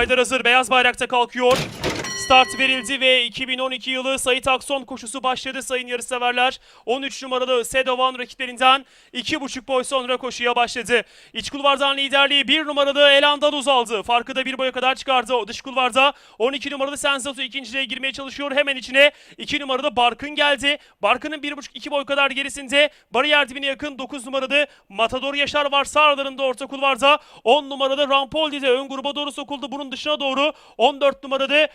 Taylar hazır. Beyaz bayrakta kalkıyor. Start verildi ve 2012 yılı Sayit Akson koşusu başladı sayın yarışseverler. 13 numaralı Sedovan rakiplerinden 2,5 boy sonra koşuya başladı. İç kulvardan liderliği 1 numaralı El Andaluz aldı. Farkı da 1 boya kadar çıkardı. O dış kulvarda 12 numaralı Sensato ikinciliğe girmeye çalışıyor. Hemen içine 2 numaralı Barkın geldi. Barkın'ın 1,5-2 boy kadar gerisinde bariyer dibine yakın 9 numaralı Matador Yaşar var. Sağ aralarında orta kulvarda 10 numaralı Rampoldi de ön gruba doğru sokuldu. Bunun dışına doğru 14 numaralı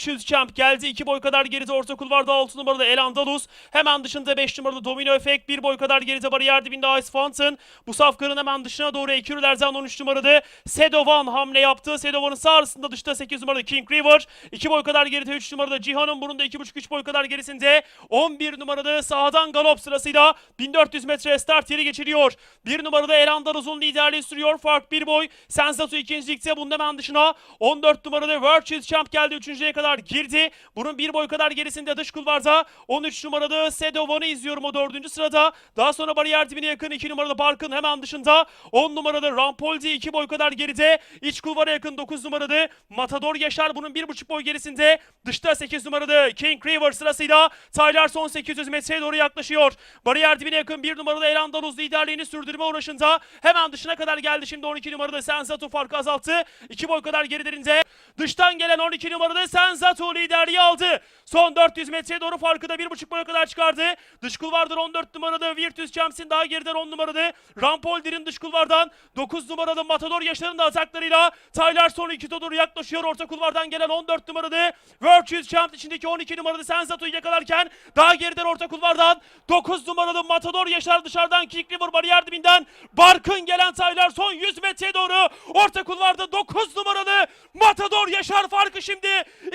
Virtues Champ geldi. 2 boy kadar geride orta kulvarda 6 numaralı El Andalus. Hemen dışında 5 numaralı Domino Effect. 1 boy kadar geride bariyer dibinde Ice Fountain. Bu safkanın hemen dışına doğru Ekürlerden 13 numaralı Sedovan hamle yaptı. Sedovan'ın sağ arasında dışta 8 numaralı King River. 2 boy kadar geride 3 numaralı Cihan'ın bunun da 2,5-3 boy kadar gerisinde 11 numaralı sağdan galop sırasıyla 1400 metre start yeri geçiriyor. 1 numaralı El Andaluz'un liderliği sürüyor. Fark 1 boy. Sensatu ikincilikte bunun hemen dışına 14 numaralı Virtues Champ geldi. Üçüncüye kadar girdi. Bunun 1 boy kadar gerisinde dış kulvarda 13 numaralı Sedovan'ı izliyorum o 4. sırada. Daha sonra bariyer dibine yakın 2 numaralı Barkın hemen dışında 10 numaralı Rampoldi 2 boy kadar geride. İç kulvara yakın 9 numaralı Matador Yaşar bunun 1,5 boy gerisinde. Dışta 8 numaralı King River sırasıyla Tyler son 800 metreye doğru yaklaşıyor. Bariyer dibine yakın 1 numaralı El Andaluz liderliğini sürdürme uğraşında. Hemen dışına kadar geldi şimdi 12 numaralı Sensato farkı azalttı. 2 boy kadar gerilerinde. Dıştan gelen 12 numaralı Sensato liderliği aldı. Son 400 metreye doğru farkı da 1,5 boya kadar çıkardı. Dış kulvardan 14 numaralı Virtus Champion daha geriden 10 numaralı Rampolder'in dış kulvardan 9 numaralı Matador Yaşar'ın da ataklarıyla Tyler son 2 doğru yaklaşıyor. Orta kulvardan gelen 14 numaralı Virtus Champ içindeki 12 numaralı Sensato'yu yakalarken daha geriden orta kulvardan 9 numaralı Matador Yaşar dışarıdan Kick River bariyer dibinden Barkın gelen Tyler son 100 metreye doğru orta kulvarda 9 numaralı Matador Yaşar farkı şimdi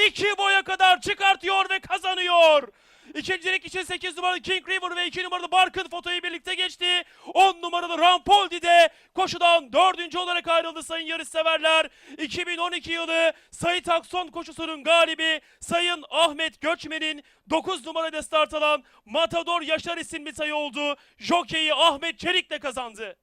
2 boya kadar çıkartıyor ve kazanıyor. İkincilik için 8 numaralı King River ve 2 numaralı Barkın fotoyu birlikte geçti. 10 numaralı Rampoldi de koşudan 4. olarak ayrıldı sayın yarışseverler. 2012 yılı Sayit Akson koşusunun galibi Sayın Ahmet Göçmen'in 9 numarada start alan Matador Yaşar isimli sayı oldu. Jokeyi Ahmet Çelik de kazandı.